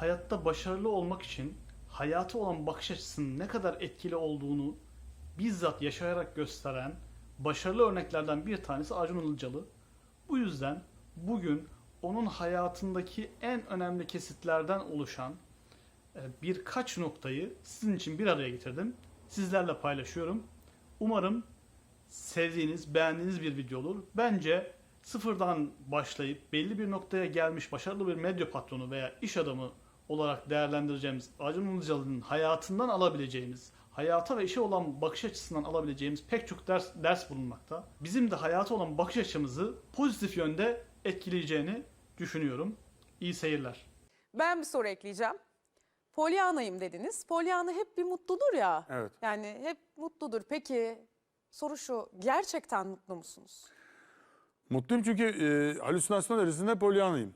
hayatta başarılı olmak için hayata olan bakış açısının ne kadar etkili olduğunu bizzat yaşayarak gösteren başarılı örneklerden bir tanesi Acun Ilıcalı. Bu yüzden bugün onun hayatındaki en önemli kesitlerden oluşan e, birkaç noktayı sizin için bir araya getirdim. Sizlerle paylaşıyorum. Umarım sevdiğiniz, beğendiğiniz bir video olur. Bence sıfırdan başlayıp belli bir noktaya gelmiş başarılı bir medya patronu veya iş adamı olarak değerlendireceğimiz Acun Ilıcalı'nın hayatından alabileceğimiz, hayata ve işe olan bakış açısından alabileceğimiz pek çok ders, ders bulunmakta. Bizim de hayata olan bakış açımızı pozitif yönde etkileyeceğini düşünüyorum. İyi seyirler. Ben bir soru ekleyeceğim. Polyanayım dediniz. Polyana hep bir mutludur ya. Evet. Yani hep mutludur. Peki soru şu. Gerçekten mutlu musunuz? Mutluyum çünkü e, halüsinasyon erisinde polyanayım.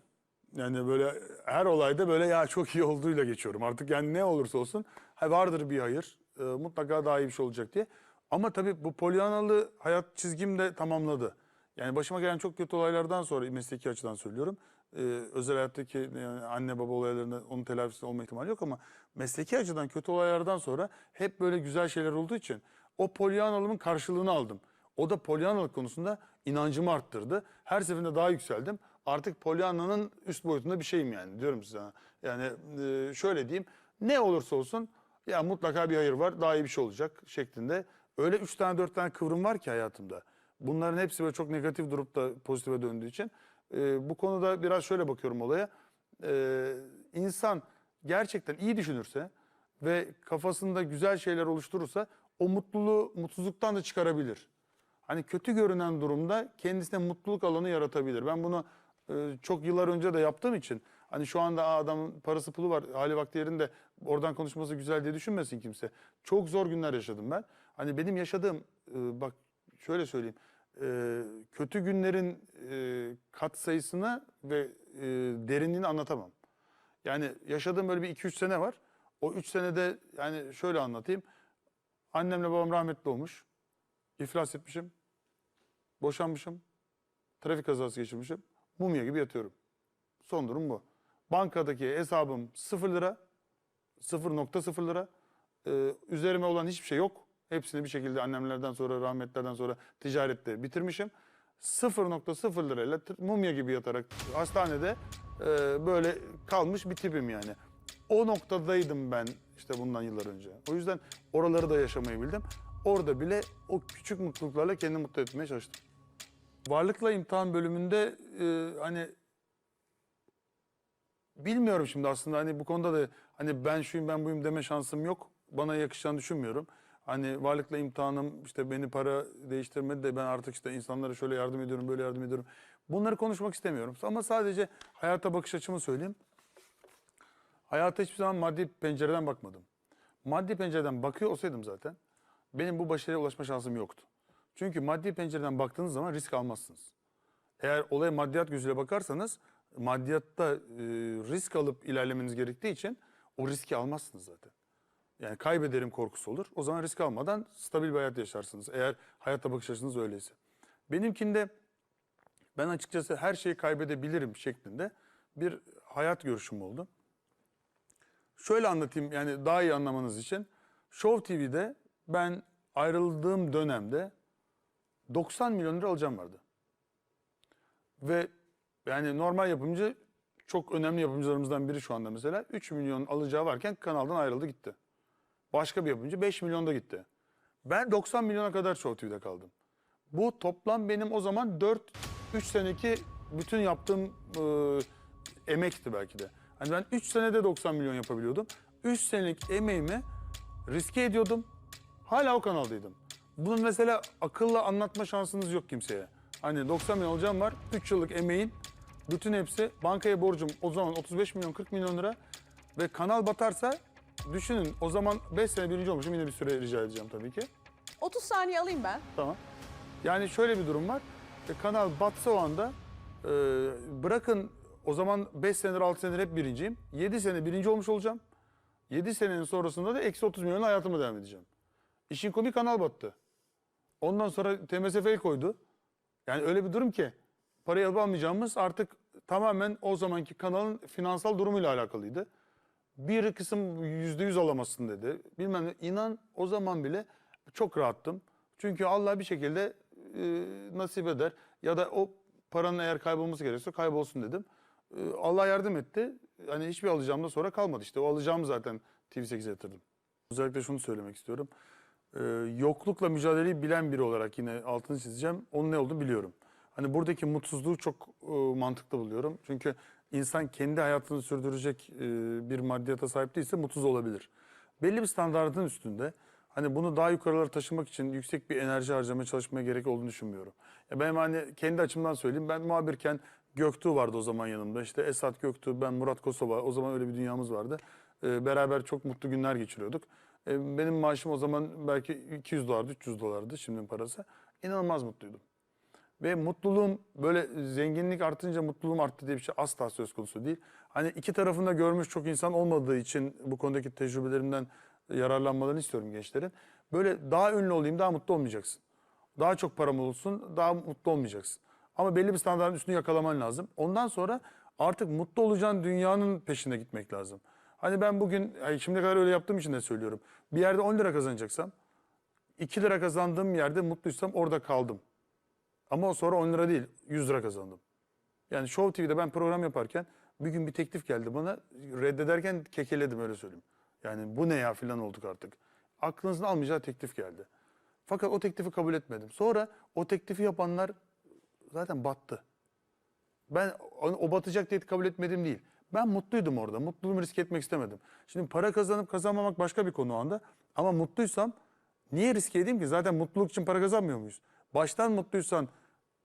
Yani böyle her olayda böyle ya çok iyi olduğuyla geçiyorum. Artık yani ne olursa olsun ha, vardır bir hayır. e, mutlaka daha iyi bir şey olacak diye. Ama tabii bu polyanalı hayat çizgim de tamamladı. Yani başıma gelen çok kötü olaylardan sonra mesleki açıdan söylüyorum. e, özel hayattaki yani anne baba olaylarında onun telafisi olma ihtimali yok ama mesleki açıdan kötü olaylardan sonra hep böyle güzel şeyler olduğu için o polyanalımın karşılığını aldım. O da polyanalık konusunda inancımı arttırdı. Her seferinde daha yükseldim. Artık polyananın üst boyutunda bir şeyim yani diyorum size. Yani e, şöyle diyeyim ne olursa olsun ya mutlaka bir hayır var daha iyi bir şey olacak şeklinde. Öyle üç tane dört tane kıvrım var ki hayatımda. Bunların hepsi böyle çok negatif durup da pozitife döndüğü için. e, bu konuda biraz şöyle bakıyorum olaya. E, insan gerçekten iyi düşünürse ve kafasında güzel şeyler oluşturursa o mutluluğu mutsuzluktan da çıkarabilir. Hani kötü görünen durumda kendisine mutluluk alanı yaratabilir. Ben bunu e, çok yıllar önce de yaptığım için hani şu anda "Aa, adamın parası pulu var hali vakti yerinde oradan konuşması güzel diye düşünmesin kimse. Çok zor günler yaşadım ben. Hani benim yaşadığım e, bak şöyle söyleyeyim e, kötü günlerin e, kat sayısını ve e, derinliğini anlatamam. Yani yaşadığım böyle bir 2-3 sene var. O 3 senede yani şöyle anlatayım. Annemle babam rahmetli olmuş. İflas etmişim. Boşanmışım. Trafik kazası geçirmişim. Mumya gibi yatıyorum. Son durum bu. Bankadaki hesabım 0 lira. 0.0 lira. Ee, üzerime olan hiçbir şey yok. Hepsini bir şekilde annemlerden sonra, rahmetlerden sonra ticarette bitirmişim. 0.0 lirayla mumya gibi yatarak hastanede e, böyle kalmış bir tipim yani. O noktadaydım ben işte bundan yıllar önce. O yüzden oraları da yaşamayı bildim. Orada bile o küçük mutluluklarla kendimi mutlu etmeye çalıştım. Varlıkla imtihan bölümünde e, hani bilmiyorum şimdi aslında hani bu konuda da hani ben şuyum ben buyum deme şansım yok. Bana yakışacağını düşünmüyorum. Hani varlıkla imtihanım işte beni para değiştirmedi de ben artık işte insanlara şöyle yardım ediyorum böyle yardım ediyorum. Bunları konuşmak istemiyorum. Ama sadece hayata bakış açımı söyleyeyim. Hayata hiçbir zaman maddi pencereden bakmadım. Maddi pencereden bakıyor olsaydım zaten benim bu başarıya ulaşma şansım yoktu. Çünkü maddi pencereden baktığınız zaman risk almazsınız. Eğer olaya maddiyat gözüyle bakarsanız maddiyatta e, risk alıp ilerlemeniz gerektiği için o riski almazsınız zaten. Yani kaybederim korkusu olur. O zaman risk almadan stabil bir hayat yaşarsınız. Eğer hayatta bakış açınız öyleyse. Benimkinde ben açıkçası her şeyi kaybedebilirim şeklinde bir hayat görüşüm oldu. Şöyle anlatayım yani daha iyi anlamanız için. Show TV'de ben ayrıldığım dönemde 90 milyon lira alacağım vardı. Ve yani normal yapımcı çok önemli yapımcılarımızdan biri şu anda mesela 3 milyon alacağı varken kanaldan ayrıldı gitti. Başka bir yapımcı 5 milyonda gitti. Ben 90 milyona kadar Show kaldım. Bu toplam benim o zaman 4 3 seneki bütün yaptığım e, emekti belki de. Hani ben 3 senede 90 milyon yapabiliyordum. 3 senelik emeğimi riske ediyordum. Hala o kanaldaydım. Bunun mesela akılla anlatma şansınız yok kimseye. Hani 90 milyon alacağım var. 3 yıllık emeğin bütün hepsi bankaya borcum o zaman 35 milyon 40 milyon lira ve kanal batarsa düşünün o zaman 5 sene birinci olmuşum yine bir süre rica edeceğim tabii ki. 30 saniye alayım ben. Tamam. Yani şöyle bir durum var. E, kanal batsa o anda e, bırakın o zaman 5 senedir 6 senedir hep birinciyim. 7 sene birinci olmuş olacağım. 7 senenin sonrasında da eksi 30 milyon hayatıma devam edeceğim. İşin komik kanal battı. Ondan sonra TMSF el koydu. Yani öyle bir durum ki parayı alıp almayacağımız artık tamamen o zamanki kanalın finansal durumuyla alakalıydı. Bir kısım yüzde yüz alamazsın dedi. Bilmem ne. İnan o zaman bile çok rahattım. Çünkü Allah bir şekilde e, nasip eder. Ya da o paranın eğer kaybolması gerekiyorsa kaybolsun dedim. E, Allah yardım etti. Hani hiçbir alacağımda sonra kalmadı işte. O alacağımı zaten TV8'e yatırdım. Özellikle şunu söylemek istiyorum. Ee, yoklukla mücadeleyi bilen biri olarak yine altını çizeceğim. Onun ne olduğunu biliyorum. Hani buradaki mutsuzluğu çok e, mantıklı buluyorum. Çünkü insan kendi hayatını sürdürecek e, bir maddiyata sahip değilse mutsuz olabilir. Belli bir standartın üstünde hani bunu daha yukarılara taşımak için yüksek bir enerji harcamaya çalışmaya gerek olduğunu düşünmüyorum. Ya ben hani kendi açımdan söyleyeyim. Ben muhabirken Göktuğ vardı o zaman yanımda. İşte Esat Göktuğ, ben Murat Kosova. O zaman öyle bir dünyamız vardı. Ee, beraber çok mutlu günler geçiriyorduk. Ee, benim maaşım o zaman belki 200 dolardı, 300 dolardı şimdinin parası. İnanılmaz mutluydum. Ve mutluluğum böyle zenginlik artınca mutluluğum arttı diye bir şey asla söz konusu değil. Hani iki tarafında görmüş çok insan olmadığı için bu konudaki tecrübelerimden yararlanmalarını istiyorum gençlerin. Böyle daha ünlü olayım, daha mutlu olmayacaksın. Daha çok param olsun, daha mutlu olmayacaksın. Ama belli bir standartın üstünü yakalaman lazım. Ondan sonra artık mutlu olacağın dünyanın peşine gitmek lazım. Hani ben bugün, ay şimdiye kadar öyle yaptığım için de söylüyorum. Bir yerde 10 lira kazanacaksam, 2 lira kazandığım yerde mutluysam orada kaldım. Ama o sonra 10 lira değil, 100 lira kazandım. Yani Show TV'de ben program yaparken bir gün bir teklif geldi bana. Reddederken kekeledim öyle söyleyeyim. Yani bu ne ya filan olduk artık. Aklınızın almayacağı teklif geldi. Fakat o teklifi kabul etmedim. Sonra o teklifi yapanlar zaten battı. Ben o batacak diye kabul etmedim değil. Ben mutluydum orada. Mutluluğumu riske etmek istemedim. Şimdi para kazanıp kazanmamak başka bir konu o anda. Ama mutluysam niye riske edeyim ki? Zaten mutluluk için para kazanmıyor muyuz? Baştan mutluysan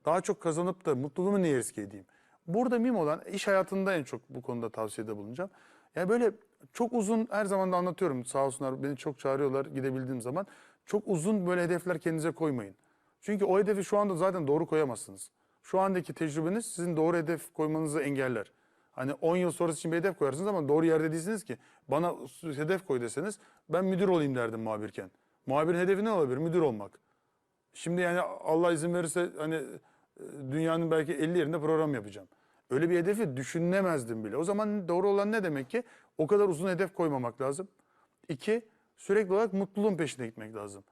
daha çok kazanıp da mutluluğumu niye riske edeyim? Burada mühim olan iş hayatında en çok bu konuda tavsiyede bulunacağım. Yani böyle çok uzun her zaman da anlatıyorum sağ olsunlar beni çok çağırıyorlar gidebildiğim zaman. Çok uzun böyle hedefler kendinize koymayın. Çünkü o hedefi şu anda zaten doğru koyamazsınız. Şu andaki tecrübeniz sizin doğru hedef koymanızı engeller. Hani 10 yıl sonrası için bir hedef koyarsınız ama doğru yerde değilsiniz ki. Bana hedef koy deseniz ben müdür olayım derdim muhabirken. Muhabirin hedefi ne olabilir? Müdür olmak. Şimdi yani Allah izin verirse hani e, dünyanın belki 50 yerinde program yapacağım. Öyle bir hedefi düşünemezdim bile. O zaman doğru olan ne demek ki? O kadar uzun hedef koymamak lazım. İki, sürekli olarak mutluluğun peşine gitmek lazım.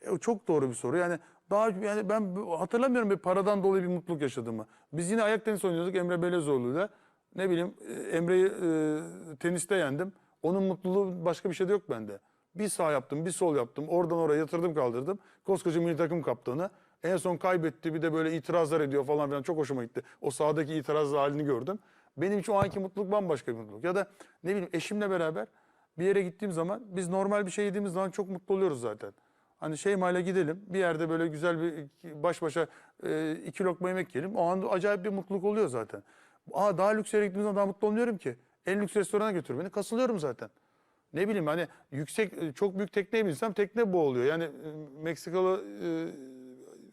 E, çok doğru bir soru. Yani daha yani ben hatırlamıyorum bir paradan dolayı bir mutluluk yaşadığımı. Biz yine ayak tenisi oynuyorduk Emre Belezoğlu'yla. Ne bileyim e, Emre'yi e, teniste yendim. Onun mutluluğu başka bir şey de yok bende. Bir sağ yaptım, bir sol yaptım. Oradan oraya yatırdım kaldırdım. Koskoca milli takım kaptanı. En son kaybetti bir de böyle itirazlar ediyor falan filan. Çok hoşuma gitti. O sahadaki itirazlı halini gördüm. Benim için o anki mutluluk bambaşka bir mutluluk. Ya da ne bileyim eşimle beraber bir yere gittiğim zaman biz normal bir şey yediğimiz zaman çok mutlu oluyoruz zaten. Hani Şeyma'yla gidelim bir yerde böyle güzel bir baş başa e, iki lokma yemek yiyelim. O anda acayip bir mutluluk oluyor zaten. Aa daha lüks yere gittiğimiz zaman daha mutlu olmuyorum ki. En lüks restorana götür beni kasılıyorum zaten. Ne bileyim hani yüksek çok büyük tekneye binsem tekne boğuluyor. Yani e, Meksikalı e,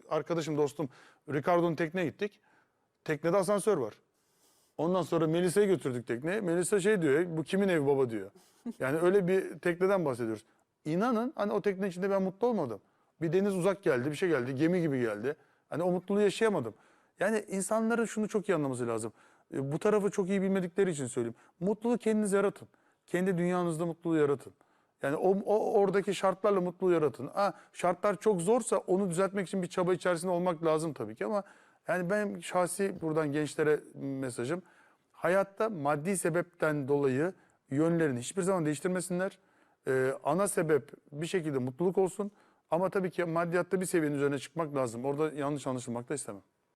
arkadaşım dostum Ricardo'nun tekneye gittik. Teknede asansör var. Ondan sonra Melisa'yı götürdük tekneye. Melisa şey diyor, bu kimin evi baba diyor. Yani öyle bir tekneden bahsediyoruz. İnanın hani o tekne içinde ben mutlu olmadım. Bir deniz uzak geldi, bir şey geldi, gemi gibi geldi. Hani o mutluluğu yaşayamadım. Yani insanların şunu çok iyi anlaması lazım. E, Bu tarafı çok iyi bilmedikleri için söyleyeyim. Mutluluğu kendiniz yaratın. Kendi dünyanızda mutluluğu yaratın. Yani o, o oradaki şartlarla mutluluğu yaratın. Ha, şartlar çok zorsa onu düzeltmek için bir çaba içerisinde olmak lazım tabii ki ama yani benim şahsi buradan gençlere mesajım hayatta maddi sebepten dolayı yönlerini hiçbir zaman değiştirmesinler. Ee, ana sebep bir şekilde mutluluk olsun ama tabii ki maddiyatta bir seviyenin üzerine çıkmak lazım. Orada yanlış anlaşılmak da istemem.